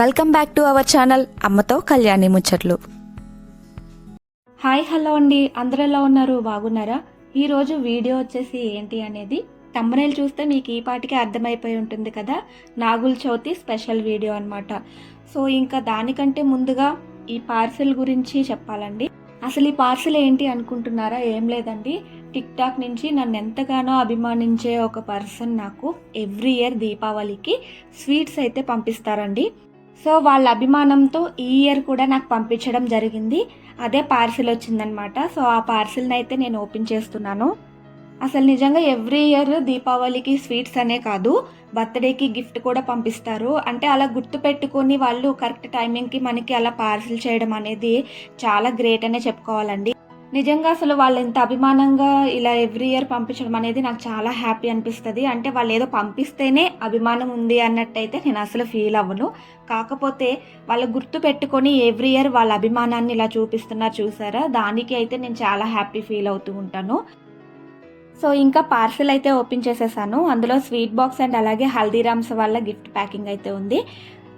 Welcome back to our channel అమ్మతో కళ్యాణి ముచ్చట్లు. Hi hello అండి. అందరూ ఎలా ఉన్నారు? బాగున్నారా? ఈరోజు వీడియో వచ్చేసి ఏంటి అనేది తమ్మనేలు చూస్తే మీకు ఈ పాటికి అర్థమైపోయి ఉంటుంది కదా? నాగుల చవితి స్పెషల్ వీడియో అనమాట సో ఇంకా దానికంటే ముందుగా ఈ పార్సిల్ గురించి చెప్పాలండి. అసలు ఈ పార్సిల్ ఏంటి అనుకుంటున్నారా? ఏం లేదండి. టిక్ టాక్ నుంచి నన్ను ఎంతగానో అభిమానించే ఒక పర్సన్ నాకు ఎవ్రీ ఇయర్ దీపావళికి స్వీట్స్ అయితే పంపిస్తారండి. సో వాళ్ళ అభిమానంతో ఈ ఇయర్ కూడా నాకు పంపించడం జరిగింది. అదే పార్సిల్ వచ్చిందనమాట సో ఆ పార్సిల్ని అయితే నేను ఓపెన్ చేస్తున్నాను. అసలు నిజంగా ఎవ్రీ ఇయర్ దీపావళికి స్వీట్స్ అనే కాదు బర్త్డేకి గిఫ్ట్ కూడా పంపిస్తారు. అంటే అలా గుర్తు పెట్టుకొని వాళ్ళు కరెక్ట్ టైమింగ్కి మనకి అలా పార్సిల్ చేయడం అనేది చాలా గ్రేట్ అనే చెప్పుకోవాలండి. నిజంగా అసలు వాళ్ళు ఎంత అభిమానంగా ఇలా ఎవ్రీ ఇయర్ పంపించడం అనేది నాకు చాలా హ్యాపీ అనిపిస్తుంది. అంటే వాళ్ళు ఏదో పంపిస్తేనే అభిమానం ఉంది అన్నట్టయితే నేను అసలు ఫీల్ అవ్వను. కాకపోతే వాళ్ళు గుర్తు పెట్టుకొని ఎవ్రీ ఇయర్ వాళ్ళ అభిమానాన్ని ఇలా చూపిస్తున్నారు చూసారా? దానికి అయితే నేను చాలా హ్యాపీ ఫీల్ అవుతూ ఉంటాను. సో ఇంకా పార్సిల్ అయితే ఓపెన్ చేసేసాను. అందులో స్వీట్ బాక్స్ అండ్ అలాగే హల్దీరామ్స్ వాళ్ళ గిఫ్ట్ ప్యాకింగ్ అయితే ఉంది.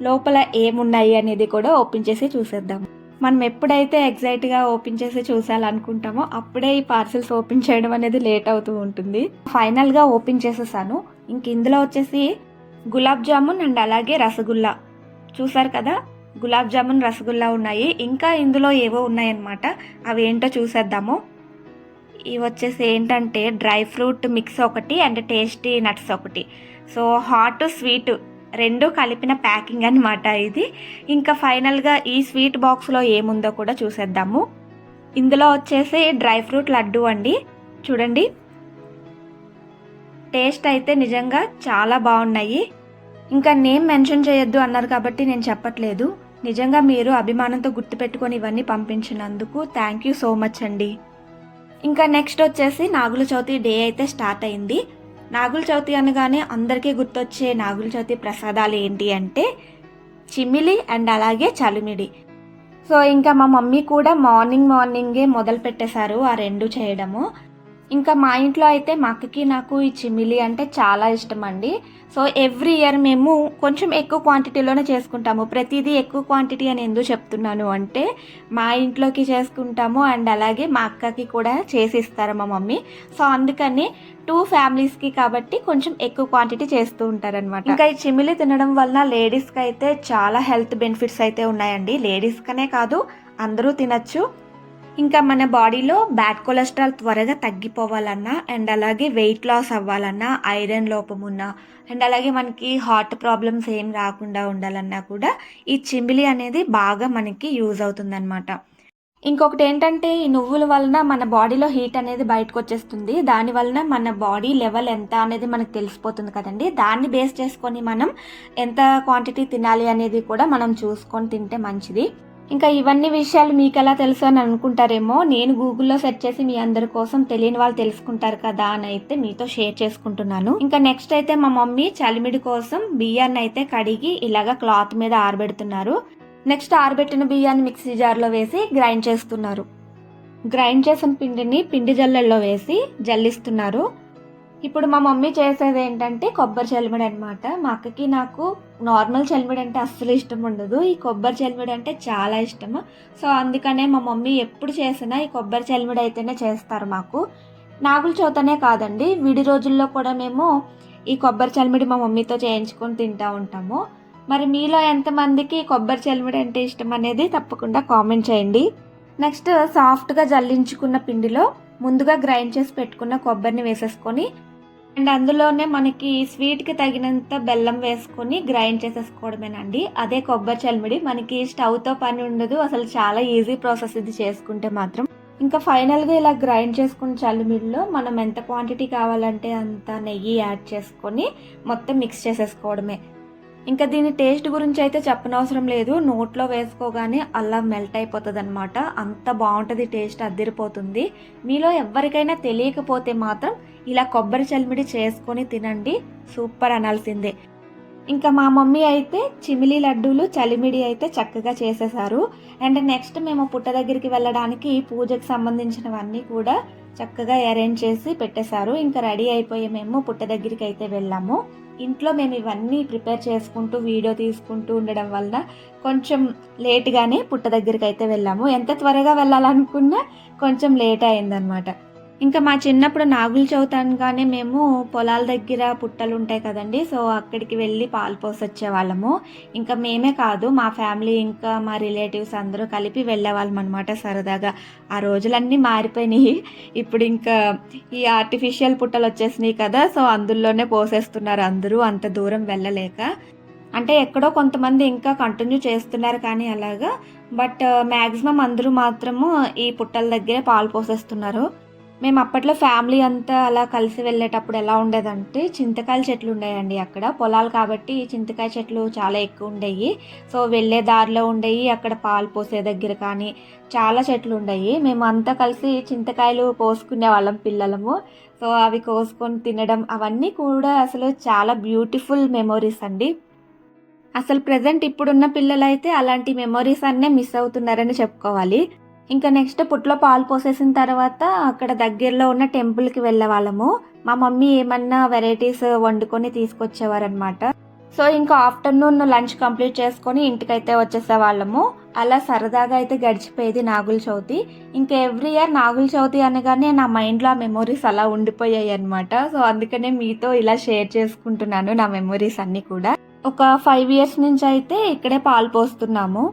లోపల ఏమున్నాయి అనేది కూడా ఓపెన్ చేసి చూసేద్దాం. మనం ఎప్పుడైతే ఎగ్జైట్గా ఓపెన్ చేసి చూసాలనుకుంటామో అప్పుడే ఈ పార్సిల్స్ ఓపెన్ చేయడం అనేది లేట్ అవుతూ ఉంటుంది. ఫైనల్గా ఓపెన్ చేసేసాను. ఇంక ఇందులో వచ్చేసి గులాబ్ జామున్ అండ్ అలాగే రసగుల్లా. చూసారు కదా? గులాబ్ జామున్ రసగుల్లా ఉన్నాయి. ఇంకా ఇందులో ఏవో ఉన్నాయన్నమాట. అవి ఏంటో చూసేద్దాము. ఇవి వచ్చేసి ఏంటంటే డ్రై ఫ్రూట్ మిక్స్ ఒకటి అండ్ టేస్టీ నట్స్ ఒకటి. సో హాట్ స్వీట్ రెండు కలిపిన ప్యాకింగ్ అన్నమాట ఇది. ఇంకా ఫైనల్గా ఈ స్వీట్ బాక్స్లో ఏముందో కూడా చూసేద్దాము. ఇందులో వచ్చేసి డ్రై ఫ్రూట్ లడ్డు అండి. చూడండి. టేస్ట్ అయితే నిజంగా చాలా బాగున్నాయి. ఇంకా నేమ్ మెన్షన్ చేయొద్దు అన్నారు కాబట్టి నేను చెప్పట్లేదు. నిజంగా మీరు అభిమానంతో గుర్తుపెట్టుకొని ఇవన్నీ పంపించినందుకు థ్యాంక్ యూ సో మచ్ అండి. ఇంకా నెక్స్ట్ వచ్చేసి నాగుల చవితి డే అయితే స్టార్ట్ అయింది. నాగుల చవితి అనగానే అందరికీ గుర్తొచ్చే నాగుల చవితి ప్రసాదాలు ఏంటి అంటే చిమిలి అండ్ అలాగే చలిమిడి. సో ఇంకా మా మమ్మీ కూడా మార్నింగ్ మార్నింగే మొదలు పెట్టేశారు ఆ రెండు చేయడము. ఇంకా మా ఇంట్లో అయితే మా అక్కకి నాకు ఈ చిమిలి అంటే చాలా ఇష్టం అండి సో ఎవ్రీ ఇయర్ మేము కొంచెం ఎక్కువ క్వాంటిటీలోనే చేసుకుంటాము. ప్రతిదీ ఎక్కువ క్వాంటిటీ అని ఎందుకు చెప్తున్నాను అంటే మా ఇంట్లోకి చేసుకుంటాము అండ్ అలాగే మా అక్కకి కూడా చేసి ఇస్తారు మా మమ్మీ. సో అందుకని టూ ఫ్యామిలీస్కి కాబట్టి కొంచెం ఎక్కువ క్వాంటిటీ చేస్తూ ఉంటారనమాట ఇంకా ఈ చిమిలి తినడం వలన లేడీస్కి అయితే చాలా హెల్త్ బెనిఫిట్స్ అయితే ఉన్నాయండి. లేడీస్కనే కాదు అందరూ తినచ్చు. ఇంకా మన బాడీలో బ్యాడ్ కొలెస్ట్రాల్ త్వరగా తగ్గిపోవాలన్నా అండ్ అలాగే వెయిట్ లాస్ అవ్వాలన్నా ఐరన్ లోపం ఉన్నా అండ్ అలాగే మనకి హార్ట్ ప్రాబ్లమ్స్ ఏం రాకుండా ఉండాలన్నా కూడా ఈ చిమిలి అనేది బాగా మనకి యూజ్ అవుతుందన్నమాట. ఇంకొకటి ఏంటంటే ఈ నువ్వుల వలన మన బాడీలో హీట్ అనేది బయటకు వచ్చేస్తుంది. దాని వలన మన బాడీ లెవెల్ ఎంత అనేది మనకు తెలిసిపోతుంది కదండి. దాన్ని బేస్ చేసుకొని మనం ఎంత క్వాంటిటీ తినాలి అనేది కూడా మనం చూసుకొని తింటే మంచిది. ఇంకా ఇవన్నీ విషయాలు మీకు ఎలా తెలుసు అని అనుకుంటారేమో నేను గూగుల్లో సెర్చ్ చేసి మీ అందరి కోసం తెలియని వాళ్ళు తెలుసుకుంటారు కదా అని అయితే మీతో షేర్ చేసుకుంటున్నాను. ఇంకా నెక్స్ట్ అయితే మా మమ్మీ చలిమిడి కోసం బియ్యాన్ని అయితే కడిగి ఇలాగ క్లాత్ మీద ఆరబెడుతున్నారు. నెక్స్ట్ ఆరబెట్టిన బియ్యాన్ని మిక్సీ జార్లో వేసి గ్రైండ్ చేస్తున్నారు. గ్రైండ్ చేసిన పిండిని పిండి జల్లెల్లో వేసి జల్లిస్తున్నారు. ఇప్పుడు మా మమ్మీ చేసేది ఏంటంటే కొబ్బరి చలిమిడి అనమాట మా అక్కకి నాకు నార్మల్ చలిమిడి అంటే అస్సలు ఇష్టం ఉండదు. ఈ కొబ్బరి చలిమిడి అంటే చాలా ఇష్టము. సో అందుకనే మా మమ్మీ ఎప్పుడు చేసినా ఈ కొబ్బరి చలిమిడి అయితేనే చేస్తారు మాకు. నాగుల చోతనే కాదండి. విడి రోజుల్లో కూడా మేము ఈ కొబ్బరి చలిమిడి మా మమ్మీతో చేయించుకొని తింటూ ఉంటాము. మరి మీలో ఎంతమందికి కొబ్బరి చలిమిడి అంటే ఇష్టం అనేది తప్పకుండా కామెంట్ చేయండి. నెక్స్ట్ సాఫ్ట్గా జల్లించుకున్న పిండిలో ముందుగా గ్రైండ్ చేసి పెట్టుకున్న కొబ్బరిని వేసేసుకొని అండ్ అందులోనే మనకి స్వీట్కి తగినంత బెల్లం వేసుకొని గ్రైండ్ చేసేసుకోవడమేనండి. అదే కొబ్బరి చల్మిడి. మనకి స్టవ్తో పని ఉండదు. అసలు చాలా ఈజీ ప్రాసెస్ ఇది చేసుకుంటే మాత్రం. ఇంకా ఫైనల్గా ఇలా గ్రైండ్ చేసుకున్న చల్లిమిడిలో మనం ఎంత క్వాంటిటీ కావాలంటే అంత నెయ్యి యాడ్ చేసుకొని మొత్తం మిక్స్ చేసేసుకోవడమే. ఇంకా దీని టేస్ట్ గురించి అయితే చెప్పనవసరం లేదు. నోట్లో వేసుకోగానే అల్లం మెల్ట్ అయిపోతుంది అనమాట అంత బాగుంటుంది టేస్ట్ అద్దరిపోతుంది. మీలో ఎవరికైనా తెలియకపోతే మాత్రం ఇలా కొబ్బరి చలిమిడి చేసుకొని తినండి. సూపర్ అనాల్సిందే. ఇంకా మా మమ్మీ అయితే చిమిలి లడ్డూలు చలిమిడి అయితే చక్కగా చేసేసారు అండ్ నెక్స్ట్ మేము పుట్ట దగ్గరికి వెళ్ళడానికి పూజకు సంబంధించినవన్నీ కూడా చక్కగా అరేంజ్ చేసి పెట్టేశారు. ఇంకా రెడీ అయిపోయి మేము పుట్ట దగ్గరికి అయితే వెళ్ళాము. ఇంట్లో మేము ఇవన్నీ ప్రిపేర్ చేసుకుంటూ వీడియో తీసుకుంటూ ఉండడం వలన కొంచెం లేట్గానే పుట్ట దగ్గరికి అయితే వెళ్ళాము. ఎంత త్వరగా వెళ్ళాలనుకున్నా కొంచెం లేట్ అయిందనమాట ఇంకా మా చిన్నప్పుడు నాగుల చవితి అనగానే మేము పొలాల దగ్గర పుట్టలు ఉంటాయి కదండి సో అక్కడికి వెళ్ళి పాలు పోసొచ్చే వాళ్ళము. ఇంకా మేమే కాదు మా ఫ్యామిలీ ఇంకా మా రిలేటివ్స్ అందరూ కలిపి వెళ్ళేవాళ్ళం అనమాట సరదాగా. ఆ రోజులన్నీ మారిపోయినాయి. ఇప్పుడు ఇంకా ఈ ఆర్టిఫిషియల్ పుట్టలు వచ్చేసినాయి కదా సో అందులోనే పోసేస్తున్నారు అందరూ అంత దూరం వెళ్ళలేక. అంటే ఎక్కడో కొంతమంది ఇంకా కంటిన్యూ చేస్తున్నారు కానీ అలాగా బట్ uh, మ్యాక్సిమం అందరూ మాత్రము ఈ పుట్టల దగ్గరే పాలు పోసేస్తున్నారు. మేము అప్పట్లో ఫ్యామిలీ అంతా అలా కలిసి వెళ్ళేటప్పుడు ఎలా ఉండేదంటే చింతకాయల చెట్లు ఉండేయండి అక్కడ. పొలాలు కాబట్టి చింతకాయ చెట్లు చాలా ఎక్కువ ఉండేవి సో వెళ్ళే దారిలో ఉండేవి అక్కడ పాలు పోసే దగ్గర కానీ చాలా చెట్లు ఉండేవి మేము అంతా కలిసి చింతకాయలు కోసుకునే వాళ్ళం పిల్లలము. సో అవి కోసుకొని తినడం అవన్నీ కూడా అసలు చాలా బ్యూటిఫుల్ మెమొరీస్ అండి. అసలు ప్రజెంట్ ఇప్పుడున్న పిల్లలైతే అలాంటి మెమొరీస్ అన్నే మిస్ అవుతున్నారని చెప్పుకోవాలి. ఇంకా నెక్స్ట్ పుట్లో పాలు పోసేసిన తర్వాత అక్కడ దగ్గరలో ఉన్న టెంపుల్కి వెళ్ళే వాళ్ళము. మా మమ్మీ ఏమన్నా వెరైటీస్ వండుకొని తీసుకొచ్చేవారనమాట సో ఇంకా ఆఫ్టర్నూన్ లంచ్ కంప్లీట్ చేసుకొని ఇంటికైతే వచ్చేసే వాళ్ళము. అలా సరదాగా అయితే గడిచిపోయేది నాగుల చవితి. ఇంకా ఎవ్రీ ఇయర్ నాగుల చవితి అనగానే నా మైండ్లో ఆ మెమొరీస్ అలా ఉండిపోయాయి అనమాట సో అందుకనే మీతో ఇలా షేర్ చేసుకుంటున్నాను నా మెమొరీస్ అన్నీ కూడా. ఒక ఫైవ్ ఇయర్స్ నుంచి అయితే ఇక్కడే పాలు పోస్తున్నాము.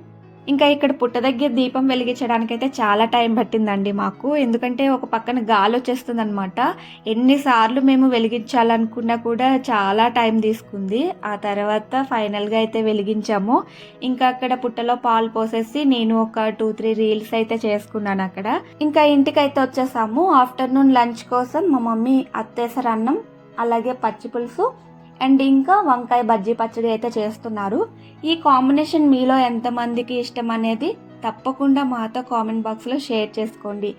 ఇంకా ఇక్కడ పుట్ట దగ్గర దీపం వెలిగించడానికి అయితే చాలా టైం పట్టిందండి మాకు. ఎందుకంటే ఒక పక్కన గాలి వచ్చేస్తుంది అనమాట ఎన్నిసార్లు మేము వెలిగించాలనుకున్నా కూడా చాలా టైం తీసుకుంది. ఆ తర్వాత ఫైనల్గా అయితే వెలిగించాము. ఇంకా అక్కడ పుట్టలో పాలు పోసేసి నేను ఒక టూ త్రీ రీల్స్ అయితే చేసుకున్నాను అక్కడ. ఇంకా ఇంటికైతే వచ్చేసాము. ఆఫ్టర్నూన్ లంచ్ కోసం మా మమ్మీ అత్తేసర అన్నం అలాగే పచ్చి పులుసు అండ్ ఇంకా వంకాయ బజ్జీ పచ్చడి అయితే చేస్తున్నారు. ఈ కాంబినేషన్ మీలో ఎంతమందికి ఇష్టం అనేది తప్పకుండా మాతో కామెంట్ బాక్స్లో షేర్ చేసుకోండి.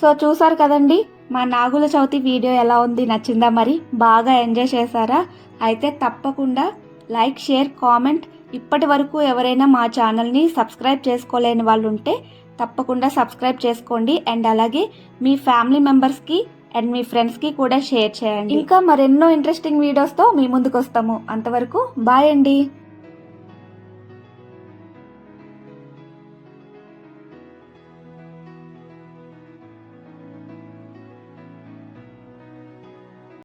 సో చూసారు కదండి మా నాగుల చవితి వీడియో ఎలా ఉంది నచ్చిందా మరి? బాగా ఎంజాయ్ చేశారా? అయితే తప్పకుండా లైక్ షేర్ కామెంట్. ఇప్పటి వరకు ఎవరైనా మా ఛానల్ని సబ్స్క్రైబ్ చేసుకోలేని వాళ్ళు ఉంటే తప్పకుండా సబ్స్క్రైబ్ చేసుకోండి. అండ్ అలాగే మీ ఫ్యామిలీ మెంబర్స్కి అండ్ మీ ఫ్రెండ్స్కి కూడా షేర్ చేయండి. ఇంకా మరెన్నో ఇంట్రెస్టింగ్ వీడియోస్తో మీ ముందుకు వస్తాము అంతవరకు బాయ్ అండి.